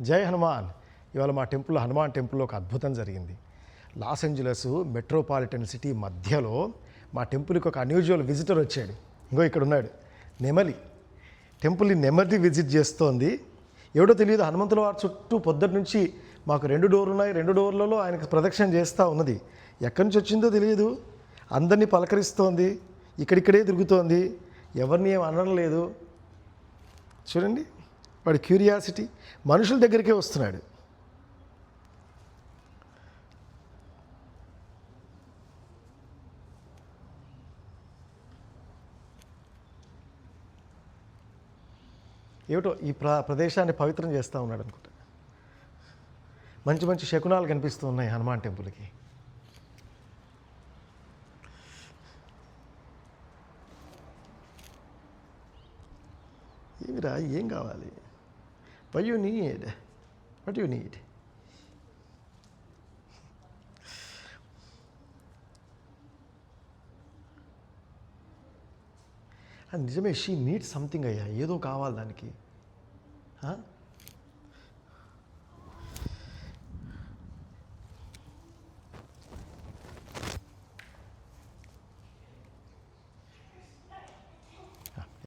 జై హనుమాన్. ఇవాళ మా టెంపుల్ హనుమాన్ టెంపుల్లో ఒక అద్భుతం జరిగింది. లాస్ ఏంజలస్ మెట్రోపాలిటన్ సిటీ మధ్యలో మా టెంపుల్కి ఒక అన్యూజువల్ విజిటర్ వచ్చాడు. ఇంకో ఇక్కడ ఉన్నాడు. నెమలి. టెంపుల్ని నెమలి విజిట్ చేస్తోంది. ఎవడో తెలియదు హనుమంతుల వారి చుట్టూ పొద్దుటి నుంచి మాకు రెండు డోర్లు ఉన్నాయి. రెండు డోర్లలో ఆయనకు ప్రదక్షిణ చేస్తూ ఉన్నది. ఎక్కడి నుంచి వచ్చిందో తెలియదు. అందరినీ పలకరిస్తోంది. ఇక్కడిక్కడే తిరుగుతోంది. ఎవరిని ఏం అనడం లేదు. చూడండి. వాడి క్యూరియాసిటీ మనుషుల దగ్గరికే వస్తున్నాడు. ఏమిటో ఈ ప్ర ప్రదేశాన్ని పవిత్రం చేస్తూ ఉన్నాడు అనుకుంటా. మంచి మంచి శకునాలు కనిపిస్తూ ఉన్నాయి హనుమాన్ టెంపుల్కి. ఏమిరా ఏం కావాలి? Why you need what you need అది నిజమే షీ నీడ్ సంథింగ్ అయ్యా ఏదో కావాలి దానికి ఆ?